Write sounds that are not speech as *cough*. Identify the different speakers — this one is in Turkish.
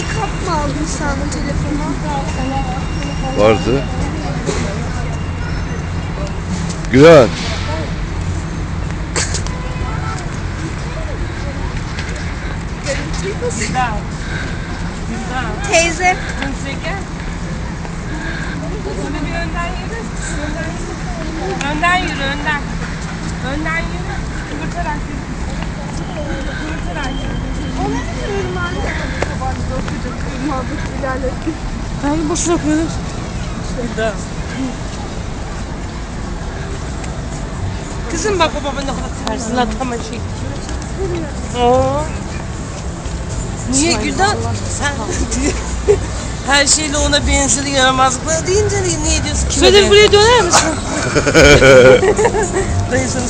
Speaker 1: kap mı aldın sana telefonu?
Speaker 2: Vardı. Gülen.
Speaker 3: Güzel. Güzel.
Speaker 1: Teyze.
Speaker 3: Kimse gel. Şöyle bir önden yürü. Önden yürü. Önden yürü, önden. Önden yürü. Kıvırtarak yürü.
Speaker 1: Okuyacak ırmadık ilerletti.
Speaker 3: Hangi boşuna koyulur? Şurada. Kızım bak baba ne kadar tersine atama şey. Oo. Niye Güldan? Sen *laughs* her şeyle ona benzeri yaramazlıklar deyince niye, diyorsun? Söyle buraya döner misin? *laughs* Dayı sana.